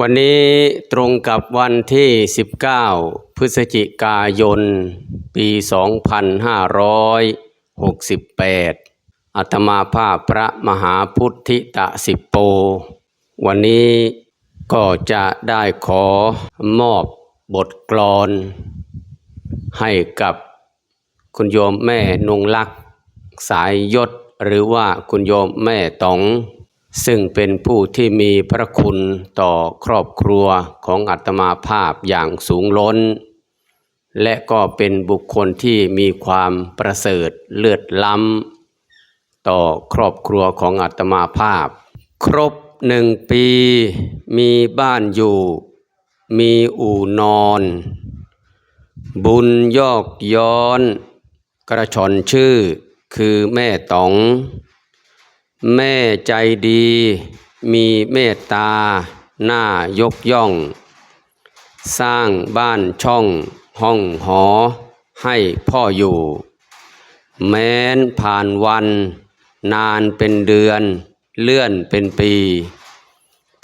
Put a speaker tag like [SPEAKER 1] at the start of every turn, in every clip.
[SPEAKER 1] วันนี้ตรงกับวันที่ 19 พฤศจิกายน ปี 2568 อัตมาภาพพระมหาพุทธิตะสิโป วันนี้ก็จะได้ขอมอบบทกลอน ให้กับคุณโยมแม่นงลักษ์สายยศหรือว่าคุณโยมแม่ต๋อง ซึ่งเป็นผู้ที่มีพระคุณต่อครอบครัวของอัตมาภาพอย่างสูงล้น และก็เป็นบุคคลที่มีความประเสริฐเลือดล้ำต่อครอบครัวของอัตมาภาพ ครบหนึ่งปีมีบ้านอยู่ มีอู่นอน บุญยอกย้อน กระชอนชื่อคือแม่ต๋อง แม่ใจดี มีเมตตา หน้ายกย่อง สร้างบ้านช่องห้องหอ ให้พ่ออยู่ แม้นผ่านวัน นานเป็นเดือน เลื่อนเป็นปี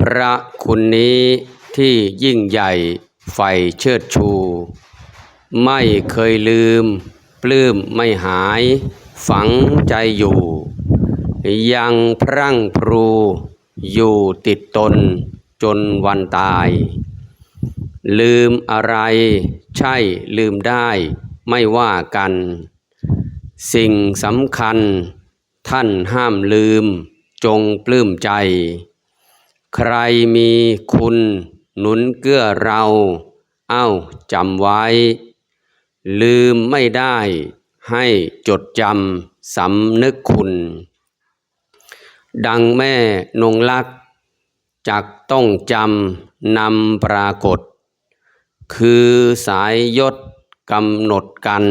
[SPEAKER 1] พระคุณนี้ที่ยิ่งใหญ่ใฝ่เชิดชู ไม่เคยลืม ปลื้มไม่หาย ฝังใจอยู่ ยังพรั่งพรูอยู่ติดตนจนวันตาย ลืมอะไรใช่ลืมได้ไม่ว่ากัน สิ่งสำคัญท่านห้ามลืมจงปลื้มใจ ใครมีคุณหนุนเกื้อเรา เอ้าจำไว้ ลืมไม่ได้ให้จดจำสำนึกคุณ ดังแม่นงลักษ์จักต้องจำนำปรากฏ คือสายยศกำหนดกัน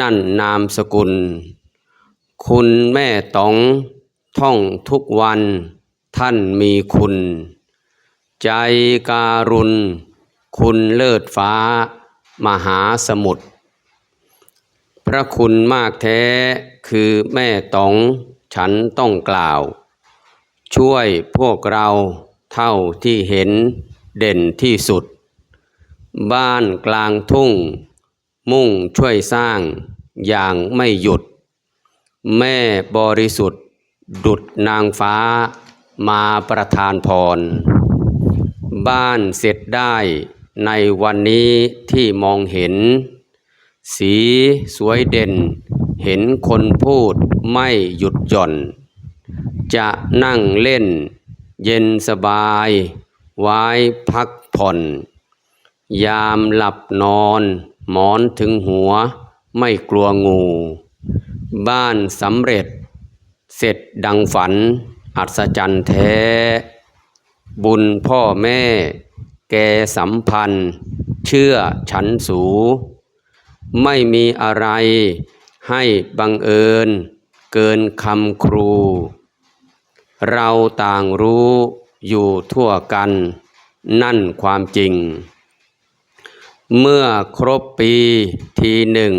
[SPEAKER 1] นั่นนามสกุล คุณแม่ต๋องท่องทุกวันท่านมีคุณ ใจการุณ คุณเลิศฟ้า มหาสมุทรพระคุณมากแท้คือแม่ต๋อง ฉันต้องกล่าว ช่วยพวกเราเท่าที่เห็นเด่นที่สุด บ้านกลางทุ่ง มุ่งช่วยสร้างอย่างไม่หยุด แม่บริสุทธิ์ ดุดนางฟ้ามาประทานพร บ้านเสร็จได้ในวันนี้ที่มองเห็น สีสวยเด่น เห็นคนพูดไม่หยุดหย่อน จะนั่งเล่น เย็นสบาย ไว้พักผ่อน ยามหลับนอน หมอนถึงหัว ไม่กลัวงู บ้านสำเร็จ เสร็จดังฝัน อัศจรรย์แท้ บุญพ่อแม่ แกสัมพันธ์ เชื่อฉันสู ไม่มีอะไร ให้บังเอิญเกินคำครู เราต่างรู้อยู่ทั่วกัน นั่นความจริง เมื่อครบปีทีหนึ่ง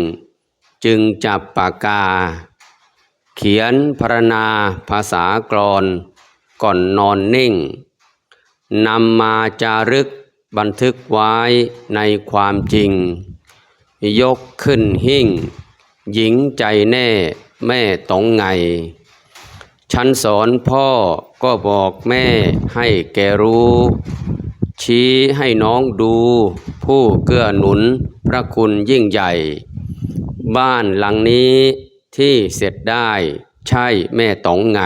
[SPEAKER 1] จึงจับปากกา เขียนพรณนาภาษากรอนก่อนนอนนิ่งนำมาจารึกบันทึกไว้ในความจริง ยกขึ้นหิ่ง หญิงใจแน่แม่ตองไง ฉันสอนพ่อก็บอกแม่ให้แกรู้ ชี้ให้น้องดู ผู้เกื้อหนุนพระคุณยิ่งใหญ่ บ้านหลังนี้ที่เสร็จได้ใช่แม่ต๋องไง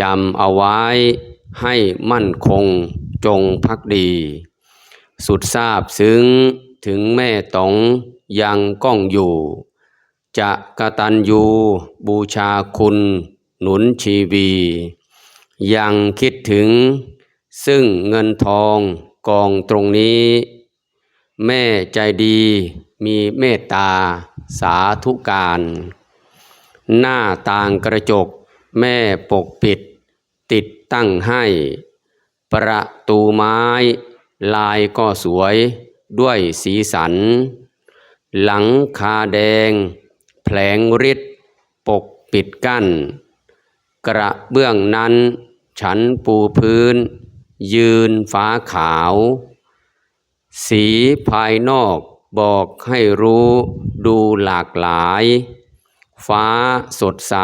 [SPEAKER 1] จำเอาไว้ให้มั่นคงจงพักดี สุดทราบซึ้งถึงแม่ต๋องยังก้องอยู่ จะกะตัญญูบูชาคุณ หนุนชีวี ยังคิดถึง ซึ่งเงินทองกองตรงนี้ แม่ใจดีมีเมตตาสาธุการ หน้าต่างกระจก แม่ปกปิด ติดตั้งให้ ประตูไม้ ลายก็สวยด้วยสีสัน หลังคาแดง แผลงฤทธิ์ปกปิดกั้น กระเบื้องนั้น ฉันปูพื้น ยืนฟ้าขาว สีภายนอกบอกให้รู้ดูหลากหลาย ฟ้าสดใส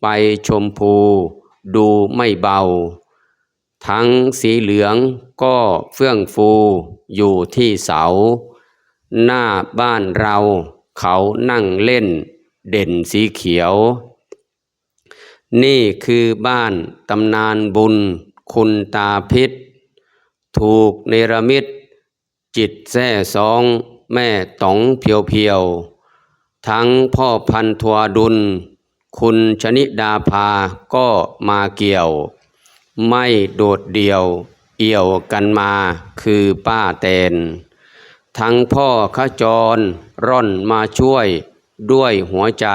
[SPEAKER 1] ไปชมพู ดูไม่เบา ทั้งสีเหลืองก็เฟื่องฟูอยู่ที่เสา หน้าบ้านเรา เขานั่งเล่นเด่นสีเขียว นี่คือบ้านตำนานบุญ คุณตาพิษ ถูกเนรมิตจิตแท้สองแม่ต๋องเพียวเพียวๆทั้งพ่อพันธวดุล คุณชนิดาภาก็มาเกี่ยว ไม่โดดเดี่ยว เอี่ยวกันมาคือป้าแตน ทั้งพ่อขจร ร่อนมาช่วยด้วยหัวใจ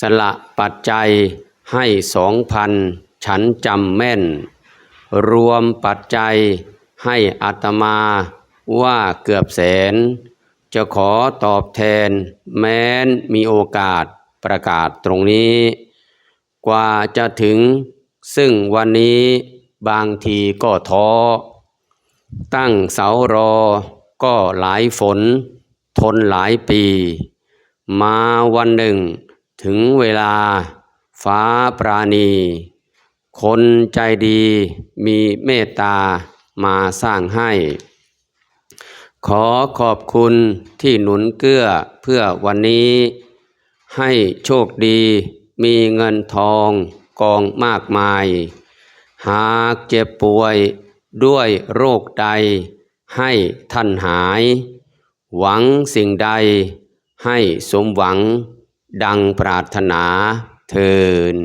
[SPEAKER 1] สละปัจจัยให้สองพันฉันจำแม่น รวมปัจจัยให้อัตมาว่าเกือบแสน จะขอตอบแทนแม้นมีโอกาสประกาศตรงนี้ กว่าจะถึงซึ่งวันนี้บางทีก็ท้อ ตั้งเสารอก็หลายฝน ทนหลายปี มาวันหนึ่ง ถึงเวลาฟ้าปราณี คนใจดีมีเมตตามาสร้างให้ ขอขอบคุณที่หนุนเกื้อเพื่อวันนี้ ให้โชคดีมีเงินทองกองมากมาย หากเจ็บป่วยด้วยโรคใดให้ท่านหาย หวังสิ่งใดให้สมหวังดังปรารถนาเทิน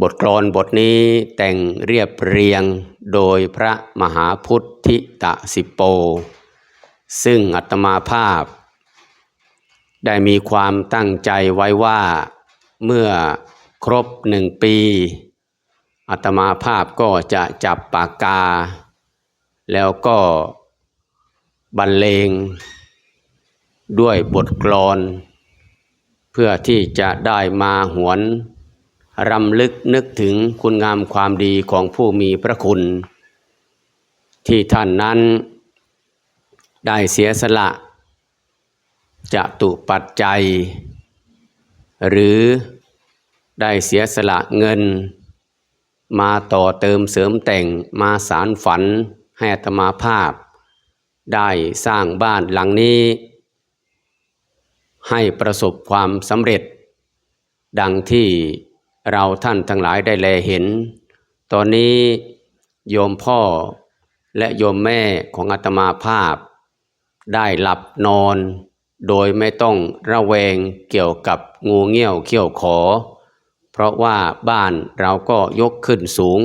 [SPEAKER 1] บทกลอนบทนี้แต่งเรียบเรียงโดยพระมหาพุทธิตสิโป ซึ่งอัตมาภาพ ได้มีความตั้งใจไว้ว่าเมื่อครบหนึ่งปี อัตมาภาพก็จะจับปากกา แล้วก็ บรรเลง ด้วยบทกลอน เพื่อที่จะได้มาหวนรำลึกนึกถึงคุณงามความดีของผู้มีพระคุณ ที่ท่านนั้นได้เสียสละจะตุปัจจัย หรือได้เสียสละเงิน มาต่อเติมเสริมแต่งมาสารฝันให้อาตมาภาพ ได้สร้างบ้านหลังนี้ ให้ประสบความสำเร็จ ดังที่เราท่านทั้งหลายได้แลเห็น ตอนนี้โยมพ่อและโยมแม่ของอาตมาภาพ ได้หลับนอน โดยไม่ต้องระแวงเกี่ยวกับงูเงี้ยวเขี้ยวขอ เพราะว่าบ้านเราก็ยกขึ้นสูง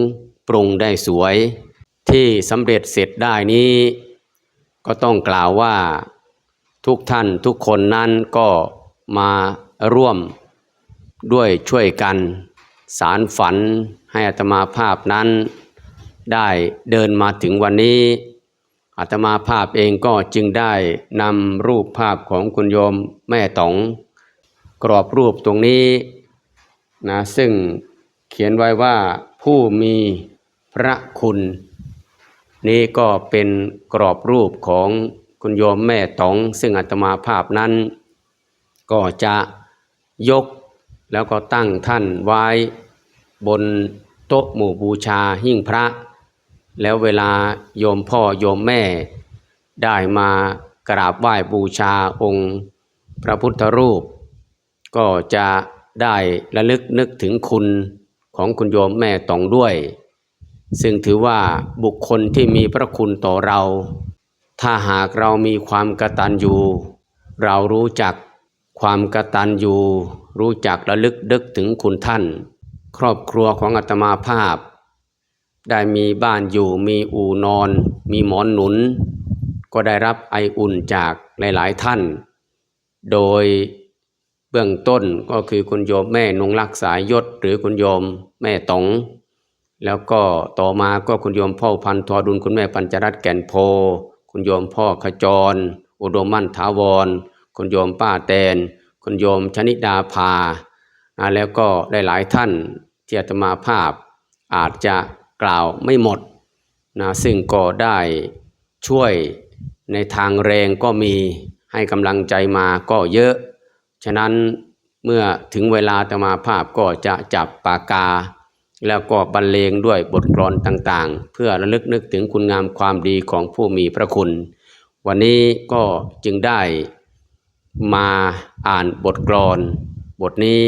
[SPEAKER 1] ปรุงได้สวย ที่สำเร็จเสร็จได้นี้ ก็ต้องกล่าวว่าทุกท่านทุกคนนั้นก็มาร่วมด้วยช่วยกัน สารฝันให้อัตมาภาพนั้น ได้เดินมาถึงวันนี้อาตมาภาพเองก็จึงได้นำรูปภาพของคุณโยมแม่ต๋อง กรอบรูปตรงนี้นะซึ่งเขียนไว้ว่าผู้มีพระคุณ นี่ก็เป็นกรอบรูปของคุณโยมแม่ต๋อง ซึ่งอาตมาภาพนั้น ก็จะยกแล้วก็ตั้งท่านไว้บนโต๊ะหมู่บูชาหิ้งพระ แล้วเวลาโยมพ่อโยมแม่ ได้มากราบไหว้บูชาองค์พระพุทธรูป ก็จะได้ระลึกนึกถึงคุณของคุณโยมแม่ตองด้วย ซึ่งถือว่าบุคคลที่มีพระคุณต่อเรา ถ้าหากเรามีความกตัญญู เรารู้จักความกตัญญูรู้จักระลึกนึกถึงคุณท่าน ครอบครัวของอาตมาภาพ ได้มีบ้านอยู่มีอู่นอน มีหมอนหนุน ก็ได้รับไออุ่นจากหลายๆท่าน โดยเบื้องต้นก็คือคุณโยมแม่นงรักสายยศหรือคุณโยมแม่ต๋อง แล้วก็ต่อมาก็คุณโยมพ่อพันธอดุลคุณแม่ปัญจรัตแก่นโพ คุณโยมพ่อขจร อุดมมั่นถาวร คุณโยมป้าแตน คุณโยมชนิดาภา แล้วก็ได้หลายท่านที่อาตมาภาพอาจจะกล่าวไม่หมดนะซึ่งก็ได้ช่วยในทางแรงก็มีให้กำลังใจมาก็เยอะ ฉะนั้นเมื่อถึงเวลาอาตมาภาพก็จะจับปากกา แล้วก็บรรเลงด้วยบทกลอนต่างๆ เพื่อระลึกนึกถึงคุณงามความดีของผู้มีพระคุณ วันนี้ก็จึงได้มาอ่านบทกลอน บทนี้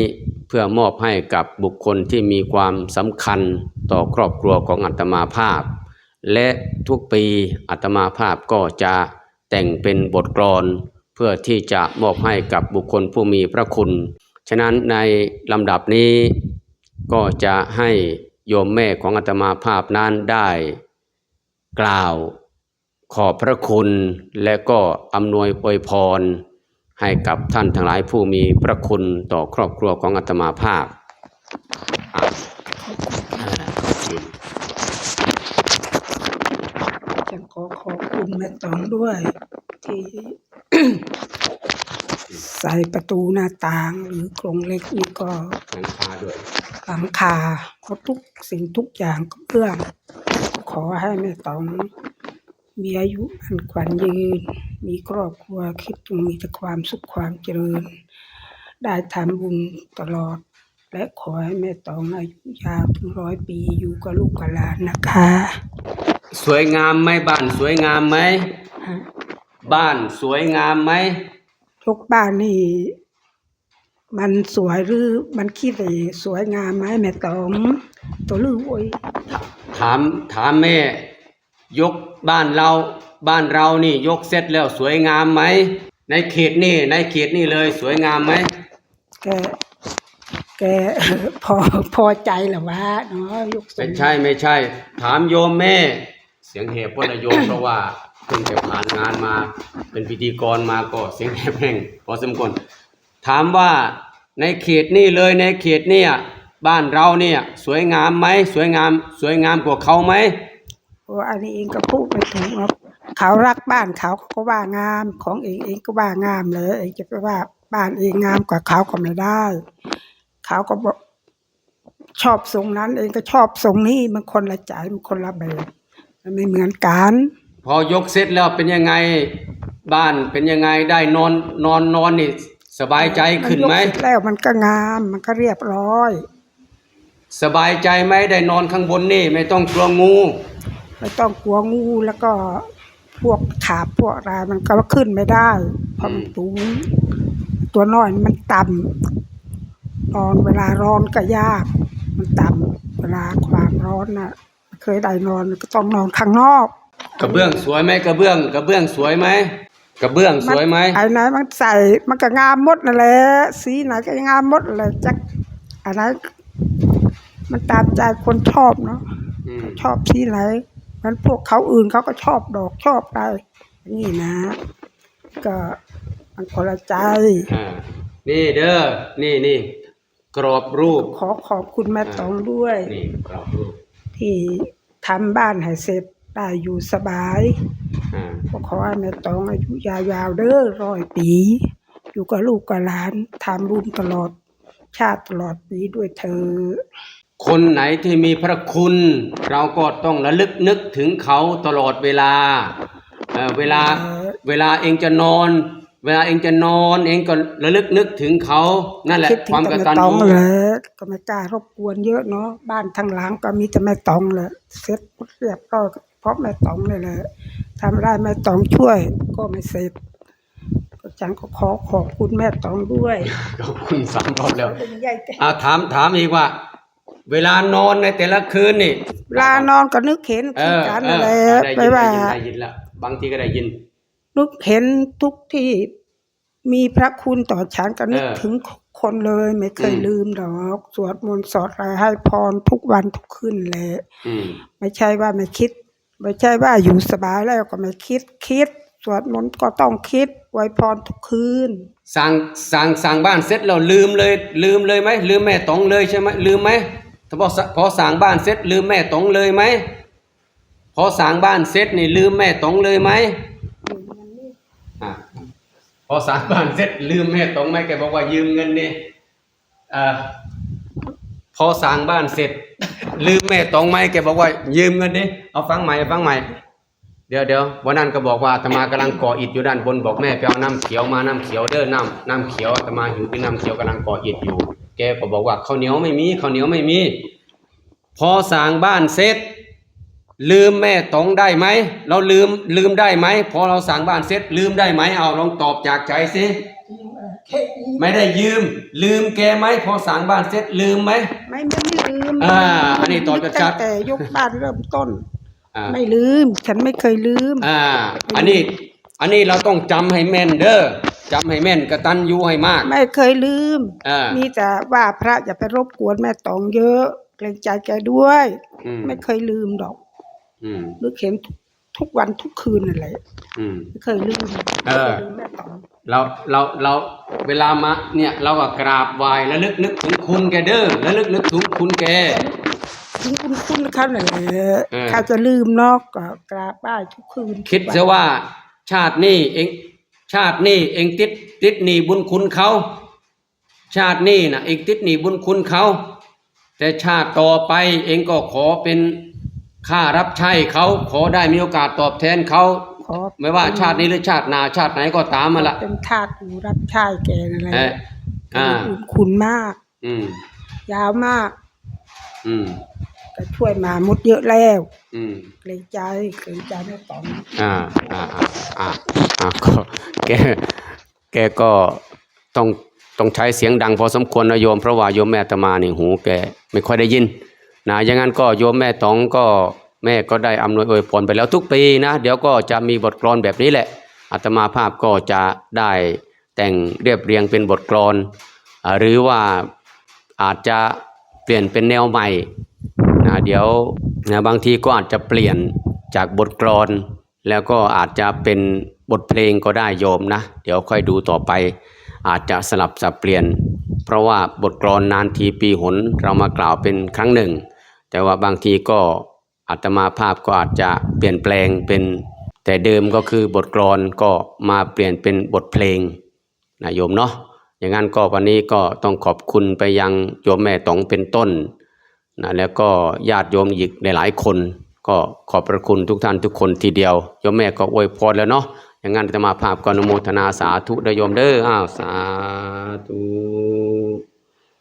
[SPEAKER 1] เพื่อมอบให้กับบุคคลที่มีความสำคัญต่อครอบครัวของอัตมาภาพ และทุกปีอัตมาภาพก็จะแต่งเป็นบทกลอน เพื่อที่จะมอบให้กับบุคคลผู้มีพระคุณ ฉะนั้นในลำดับนี้ ก็จะให้โยมแม่ของอาตมาภาพนั้นได้กล่าวขอบพระคุณและก็อำนวยอวยพร ให้กับท่านทั้งหลายผู้มีพระคุณต่อครอบครัวของอาตมาภาพอะอ่าขอบคุณ
[SPEAKER 2] จะขอขอบคุณแม่ตองด้วยที่ ใส่ประตูหน้าต่างหรือกรงเหล็กนี่ก็
[SPEAKER 1] หลังคาด้วย
[SPEAKER 2] หลังคาเพราะทุกสิ่งทุกอย่างก็เพื่อขอให้แม่ตองมีอายุอันขวัญยืน มีครอบครัวคิดจงมีแต่ความสุขความเจริญ ได้ทำบุญตลอด และขอให้แม่ตองอายุยาวถึงร้อยปีอยู่กับลูกกับหลานนะคะ
[SPEAKER 1] สวยงามไหมบ้านสวยงามไหมบ้านสวยงามไหม
[SPEAKER 2] ทุ กบ้านนี่ มันสวยหรือมันคิดเลยสวยงามไหมแม่ตอมตัวลือโอ้ย
[SPEAKER 1] ถามถามแม่ ยกบ้านเรา บ้านเรานี่ ยกเสร็จแล้วสวยงามไหมในเขตนี่ ในเขตนี่เลยสวยงามไหม
[SPEAKER 2] แกแกพอพอใจเหรอวะเนาะยกสู
[SPEAKER 1] ไม่
[SPEAKER 2] ง
[SPEAKER 1] ใช่ไม่ใช่ ถามโยมแม่ เสียงแหบวัดโยมเพราะว่า เพิ่งจะผ่านงานมา เป็นพิธีกรมาก็เสียงแห้งพอสมควรถามว่าในเขตนี่เลยในเขตเนี่ยบ้านเราเนี่ยสวยงามไหมสวยงาม สวยงามกว่าเขาไหม
[SPEAKER 2] โอ้อันนี้เองก็พูดไปถึงว่าเขารักบ้านเขาเขาก็ว่างาม ของเองเองก็ว่างามเลยเองจะไปว่าบ้านเองงามกว่าเขาก็ไม่ได้เขาก็บอกชอบทรงนั้น เองก็ชอบทรงนี้มันคนละใจมันคนละแบบมันไม่เหมือนกัน
[SPEAKER 1] พอยกเสร็จแล้วเป็นยังไงบ้านเป็นยังไงได้นอนนอนนอนนี่สบายใจขึ้นไหม
[SPEAKER 2] ยกเสร็จแล้วมันก็งามมันก็เรียบร้อย
[SPEAKER 1] สบายใจไหมได้นอนข้างบนนี่ ไม่ต้องกลัวงู
[SPEAKER 2] ไม่ต้องกลัวงูแล้วก็พวกขาบพวกอะไรมันก็ขึ้นไม่ได้เพราะมันสูงตัวน้อยมันต่ำนอนเวลาร้อนก็ยาก มันต่ำเวลาความร้อนน่ะ เคยได้นอนก็ต้องนอนข้างนอก
[SPEAKER 1] กระเบื้องสวยไหมกระเบื้อง กระเบื้องสวยไหมกระเบื้องสวยไหม
[SPEAKER 2] ไอ้ไหนมันใส่มันก็งามหมดนั่นแหละสีไหนก็งามหมดเลยจักอะไรมันตามใจคนชอบเนาะ
[SPEAKER 1] อืม
[SPEAKER 2] ชอบสีไหนมันพวกเขาอื่นเขาก็ชอบดอกชอบอะไรนี่นะ ก็มันคนละใจ
[SPEAKER 1] อ่านี่เด้อนี่นี่กรอบรูป
[SPEAKER 2] ขอขอบคุณแม่ตองด้วย
[SPEAKER 1] นี่กรอบรูป
[SPEAKER 2] ที่ทำบ้านให้เสร็จ ได้อยู่สบาย
[SPEAKER 1] อ่า
[SPEAKER 2] ก็ขอให้แม่ตองอายุยาวๆเด้อร้อยปี อยู่กับลูกกับหลานทำบุญตลอด ชาติตลอดปีด้วยเธอ
[SPEAKER 1] คนไหนที่มีพระคุณ เราก็ต้องระลึกนึกถึงเขาตลอดเวลาเอ่อเวลา
[SPEAKER 2] เออ
[SPEAKER 1] เวลาเองจะนอน เวลาเองจะนอน เองก็ระลึกนึกถึงเขานั่นแหละ
[SPEAKER 2] คิดถึ
[SPEAKER 1] ค
[SPEAKER 2] ง
[SPEAKER 1] วาม
[SPEAKER 2] แต่
[SPEAKER 1] ก
[SPEAKER 2] แม่
[SPEAKER 1] ตัญ
[SPEAKER 2] ตอง
[SPEAKER 1] ญู
[SPEAKER 2] เลยก็ไม่กล้ารบกวนเยอะเนาะบ้านทางหลังก็มีแต่แม่ตองเลยเสร็จเรียบร้อยก็เพ ราะแม่ตองเลยแหละทำได้แม่ตองช่วย ก็ไม่เสร็จก็ฉันก็ขอขอบคุณแม่ตองด้วย
[SPEAKER 1] ขอบคุณสามรอบแล้ว
[SPEAKER 2] เป็นใหญ่แต่
[SPEAKER 1] เอาถามถามอีกว่า เวลานอนในแต่ละคืนนี่
[SPEAKER 2] เวลานอนก็นึกเห็น
[SPEAKER 1] เอ
[SPEAKER 2] คือ
[SPEAKER 1] อ
[SPEAKER 2] กัน
[SPEAKER 1] เอ
[SPEAKER 2] นั่น
[SPEAKER 1] อ
[SPEAKER 2] แหละ
[SPEAKER 1] ได้
[SPEAKER 2] ไป
[SPEAKER 1] ยินได้
[SPEAKER 2] ว่า
[SPEAKER 1] ยินได้ยินแล้วบางทีก็ได้ยิน
[SPEAKER 2] นึกเห็นทุกที่มีพระคุณต่อฉันก็นึก
[SPEAKER 1] เออ
[SPEAKER 2] ถึงคนเลยไม่เคย
[SPEAKER 1] อืม
[SPEAKER 2] ลืมดอก สวดมนต์สอดอะไรให้พรทุกวันทุกคืนแหละ
[SPEAKER 1] อืม
[SPEAKER 2] ไม่ใช่ว่าไม่คิด ไม่ใช่ว่าอยู่สบายแล้วก็ไม่คิดคิด สวดมนต์ก็ต้องคิดไว้พรทุกคืน
[SPEAKER 1] สั่งสั่งสั่งบ้านเสร็จแล้วลืมเลยลืมเลยไหมลืมแม่ตองเลยใช่ไหมลืมไหมถ้าพอพอสั่งบ้านเสร็จลืมแม่ตองเลยไหมพอสั่งบ้านเสร็จนี่ลืมแม่ตองเลยไหมพอสั่งบ้านเสร็จลืมแม่ตองไหมแกบอกว่ายืมเงินนี่อ่อ พอสร้างบ้านเสร็จ ลืมแม่ตองไหมแกบอกว่า ยืมเงินดิเอาฟังใหม่ฟังใหม่ เดี๋ยวเดี๋ยววันนั้นก็บอกว่าอาตมากำลังก่ออิฐอยู่ด้านบนบอกแม่ไปเอาน้ำเขียวมาน้ำเขียวเด้อน้ำน้ำเขียวอาตมาหิวเป็นน้ำเขียวกำลังก่ออิฐอยู่ แกก็บอกว่าข้าวเหนียวไม่มีข้าวเหนียวไม่มี พอสร้างบ้านเสร็จ ลืมแม่ตองได้ไหมเราลืมลืมได้ไหมพอเราสร้างบ้านเสร็จ ลืมได้ไหมเอาลองตอบจากใจสิ ไม่ได้ยืม ลืมแกไหมพอสร้างบ้านเสร็จลืมไหม
[SPEAKER 2] ไม่ไม่ไม่ลืม
[SPEAKER 1] อ่าอันนี้ตอบชัดๆ
[SPEAKER 2] ตั้งแต่ยกบ้านเริ่มต้น
[SPEAKER 1] อ่า
[SPEAKER 2] ไม่ลืม ฉันไม่เคยลืม
[SPEAKER 1] อ่า อันนี้ อันนี้เราต้องจำให้แม่นเด้อจำให้แม่นกระตันยูให้มาก
[SPEAKER 2] ไม่เคยลืม
[SPEAKER 1] อ่า
[SPEAKER 2] มีแต่ว่าพระอย่าไปรบกวนแม่ตองเยอะ เกรงใจแกด้วย
[SPEAKER 1] อืม
[SPEAKER 2] ไม่เคยลืมดอก
[SPEAKER 1] อืม
[SPEAKER 2] นึกเห็นทุก ทุกวันทุกคืนนั่นแหละ
[SPEAKER 1] อืม
[SPEAKER 2] ไม่เคยลืม
[SPEAKER 1] เออ
[SPEAKER 2] ไม่คยลืมแม่ตอง
[SPEAKER 1] เราเราเราเวลามาเนี่ยเราก็กราบไหว้และลึกนึกถึงคุณแกเด้อและลึกนึกถึงคุณแก
[SPEAKER 2] ถึงคุณคุณเขานั่นแหละ
[SPEAKER 1] เออ
[SPEAKER 2] เขาจะลืมเนอกก็กราบไหว้ทุกคืน
[SPEAKER 1] คิดซะว่าชาตินี้เองชาตินี้เองติดติดหนี้บุญคุณเขา ชาตินี้นะเองติดหนี้บุญคุณเขา แต่ชาติต่อไปเองก็ขอเป็น ค่ารับใช้เขาขอได้มีโอกาสตอบแทนเขา
[SPEAKER 2] ขอ
[SPEAKER 1] ไม่ว่าชาตินี้หรือชาติหน้าชาติไหนก็ตามมาละ
[SPEAKER 2] เป็นทาสอยู่รับใช้แกนั่นแหละ
[SPEAKER 1] เอออ่า
[SPEAKER 2] บุญคุณมาก
[SPEAKER 1] อืม
[SPEAKER 2] ยาวมาก
[SPEAKER 1] อืม
[SPEAKER 2] ก็ช่วยมาหมดเยอะแล้ว
[SPEAKER 1] อืม
[SPEAKER 2] เกรงใจเกรงใจแม่ตอง
[SPEAKER 1] อ่าอ่าอ่าอ่าอ่าก็แกแกก็ต้องต้องใช้เสียงดังพอสมควรนะโยมเพราะว่าโยมแม่อาตมานี่หูแกไม่ค่อยได้ยิน นะอย่างนั้นก็โยมแม่ตองก็แม่ก็ได้อำนวยอวยพรไปแล้วทุกปีนะเดี๋ยวก็จะมีบทกลอนแบบนี้แหละอาตมาภาพก็จะได้แต่งเรียบเรียงเป็นบทกลอน หรือว่าอาจจะเปลี่ยนเป็นแนวใหม่นะเดี๋ยวนะบางทีก็อาจจะเปลี่ยนจากบทกลอน แล้วก็อาจจะเป็นบทเพลงก็ได้โยมนะ เดี๋ยวค่อยดูต่อไป อาจจะสลับสับเปลี่ยน เพราะว่าบทกลอนนานทีปีหนเรามากล่าวเป็นครั้งหนึ่ง แต่ว่าบางทีก็อาตมาภาพก็อาจจะเปลี่ยนแปลงเป็น แต่เดิมก็คือบทกลอนก็มาเปลี่ยนเป็นบทเพลงนะโยมเนาะอย่างนั้นก็วันนี้ก็ต้องขอบคุณไปยังโยมแม่ต๋องเป็นต้นนะแล้วก็ญาติโยมอีกหลายๆคน ก็ขอบพระคุณทุกท่านทุกคนทีเดียวโยมแม่ก็อวยพรแล้วเนาะอย่างนั้นอาตมาภาพก็อนุโมทนาสาธุเด้โยมเด้ออ้าวสาธุ